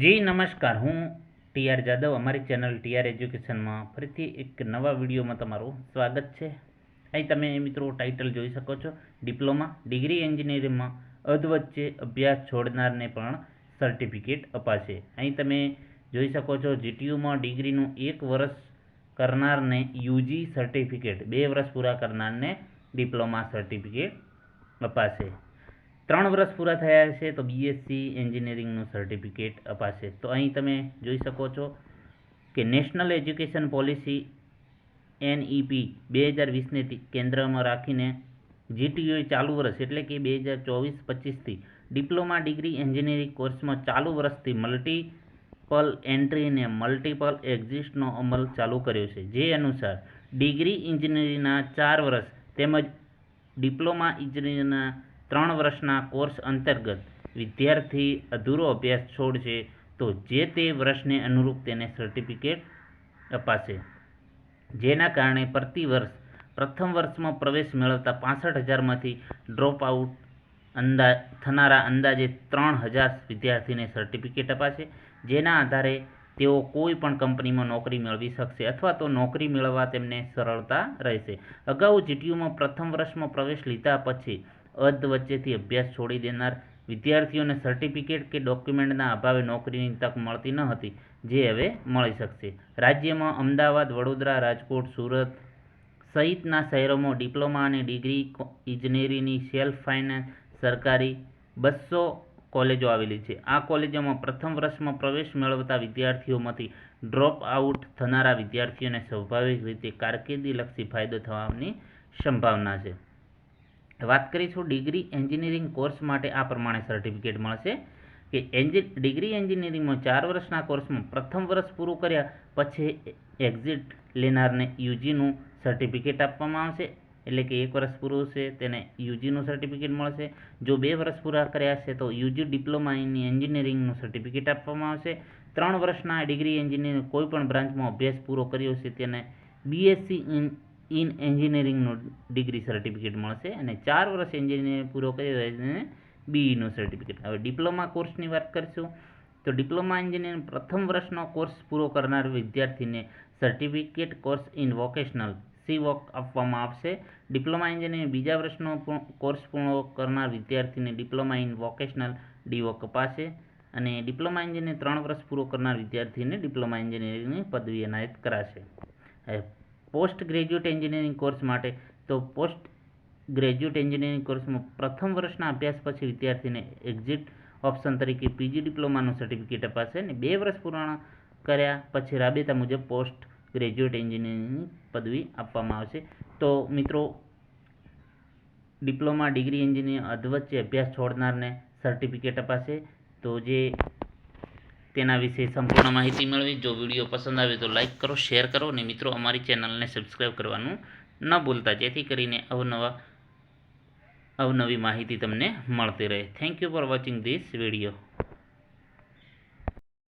જી, નમસ્કાર. હું T R Jadav. અમારી ચેનલ ટીઆર એજ્યુકેશનમાં ફરીથી એક નવા વિડીયોમાં તમારું સ્વાગત છે. અહીં તમે મિત્રો ટાઇટલ જોઈ શકો છો. ડિપ્લોમા, ડિગ્રી એન્જિનિયરિંગમાં અધવચ્ચે અભ્યાસ છોડનારને પણ સર્ટિફિકેટ અપાશે. અહીં તમે જોઈ શકો છો, જીટીયુમાં ડિગ્રીનું એક વર્ષ કરનારને યુજી સર્ટિફિકેટ, બે વર્ષ પૂરા કરનારને ડિપ્લોમા સર્ટિફિકેટ અપાશે. ત્રણ વર્ષ પૂરા થયા છે, તો બીએસસી એન્જિનિયરિંગનું સર્ટિફિકેટ અપાશે. તો અહીં તમે જોઈ શકો છો કે નેશનલ એજ્યુકેશન પોલિસી એનઈપી બે હજાર વીસને કેન્દ્રમાં રાખીને જીટીયુએ ચાલુ વર્ષ, એટલે કે બે હજાર ચોવીસ પચીસથી ડિપ્લોમા ડિગ્રી એન્જિનિયરિંગ કોર્સમાં ચાલુ વર્ષથી મલ્ટીપલ એન્ટ્રીને મલ્ટિપલ એક્ઝિસ્ટનો અમલ ચાલુ કર્યો છે. જે અનુસાર ડિગ્રી ઇન્જિનિયરિંગના ચાર વર્ષ તેમજ ડિપ્લોમા ઇન્જિનિયરિંગના ત્રણ વર્ષના કોર્સ અંતર્ગત વિદ્યાર્થી અધૂરો અભ્યાસ છોડશે, તો જે તે વર્ષને અનુરૂપ તેને સર્ટિફિકેટ અપાશે. જેના કારણે પ્રતિ વર્ષ પ્રથમ વર્ષમાં પ્રવેશ મેળવતા પાસઠ હજારમાંથી ડ્રોપ આઉટ અંદા, થનારા અંદાજે ત્રણ હજાર વિદ્યાર્થીને સર્ટિફિકેટ અપાશે. જેના આધારે તેઓ કોઈ પણ કંપનીમાં નોકરી મેળવી શકશે અથવા તો નોકરી મેળવવા તેમને સરળતા રહેશે. અગાઉ જીટીયુમાં પ્રથમ વર્ષમાં પ્રવેશ લીધા પછી અર્ધ વચ્ચેથી અભ્યાસ છોડી દેનાર વિદ્યાર્થીઓને સર્ટિફિકેટ કે ડોક્યુમેન્ટના અભાવે નોકરીની તક મળતી ન હતી, જે હવે મળી શકશે. રાજ્યમાં અમદાવાદ, વડોદરા, રાજકોટ, સુરત સહિતના શહેરોમાં ડિપ્લોમા અને ડિગ્રી ઇજનેરીની સેલ્ફ ફાઇનાન્સ સરકારી બસો કોલેજો આવેલી છે. આ કોલેજોમાં પ્રથમ વર્ષમાં પ્રવેશ મેળવતા વિદ્યાર્થીઓમાંથી ડ્રોપ આઉટ થનારા વિદ્યાર્થીઓને સ્વાભાવિક રીતે કારકિર્દીલક્ષી ફાયદો થવાની સંભાવના છે. વાત કરીશું ડિગ્રી એન્જિનિયરિંગ કોર્સ માટે આ પ્રમાણે સર્ટિફિકેટ મળશે કે એન્જિ, ડિગ્રી એન્જિનિયરિંગમાં ચાર વર્ષના કોર્સમાં પ્રથમ વર્ષ પૂરું કર્યા પછી એક્ઝિટ લેનારને યુજીનું સર્ટિફિકેટ આપવામાં આવશે. એટલે કે એક વર્ષ પૂરું હશે, તેને યુજીનું સર્ટિફિકેટ મળશે. જો બે વર્ષ પૂરા કર્યા છે તો યુજી ડિપ્લોમા ઇન એન્જિનિયરિંગનું સર્ટિફિકેટ આપવામાં આવશે. ત્રણ વર્ષના ડિગ્રી એન્જિનિયરિંગ કોઈ પણ બ્રાન્ચમાં અભ્યાસ પૂરો કર્યો છે તેને બીએસસી ઇન ઇન એન્જિનિયરિંગનું ડિગ્રી સર્ટિફિકેટ મળશે અને ચાર વર્ષ એન્જિનિયરિંગ પૂરો કર્યો હોય તેને બીઈનું સર્ટિફિકેટ હવે ડિપ્લોમા કોર્સની વાત કરીશું, તો ડિપ્લોમા એન્જિનિયરિંગ પ્રથમ વર્ષનો કોર્સ પૂરો કરનાર વિદ્યાર્થીને certificate course in vocational C Voc આપવામાં આવશે. ડિપ્લોમા એન્જિનિયરિંગ બીજા વર્ષનો કોર્સ પૂર્ણ કરનાર વિદ્યાર્થીને ડિપ્લોમા ઇન વોકેશનલ ડીવોક અપાશે અને ડિપ્લોમા એન્જિનિયર ત્રણ વર્ષ પૂરો કરનાર વિદ્યાર્થીને ડિપ્લોમા એન્જિનિયરિંગની પદવી એનાયત કરાશે. પોસ્ટ ગ્રેજ્યુએટ એન્જિનિયરિંગ કોર્સ માટે. તો પોસ્ટ ગ્રેજ્યુએટ એન્જિનિયરિંગ કોર્સમાં પ્રથમ વર્ષના અભ્યાસ પછી વિદ્યાર્થીને એક્ઝિટ ઓપ્શન તરીકે પીજી ડિપ્લોમાનું સર્ટિફિકેટ અપાશે અને બે વર્ષ પૂર્ણ કર્યા પછી રાબેતા મુજબ પોસ્ટ ગ્રેજ્યુએટ એન્જિનિયરિંગની પદવી આપવામાં આવશે. તો મિત્રો, ડિપ્લોમા ડિગ્રી એન્જિનિયર અધવચ્ચે અભ્યાસ છોડનારને સર્ટિફિકેટ અપાશે. તો જે તેના વિશે સંપૂર્ણ માહિતી મેળવી. જો વીડિયો પસંદ આવે તો લાઇક કરો, શેર કરો અને મિત્રો, અમારી ચેનલને સબસ્ક્રાઈબ કરવાનું ન ભૂલતા. જેથી કરીને અવનવા, અવનવી માહિતી તમને મળતી રહે. Thank you for watching this video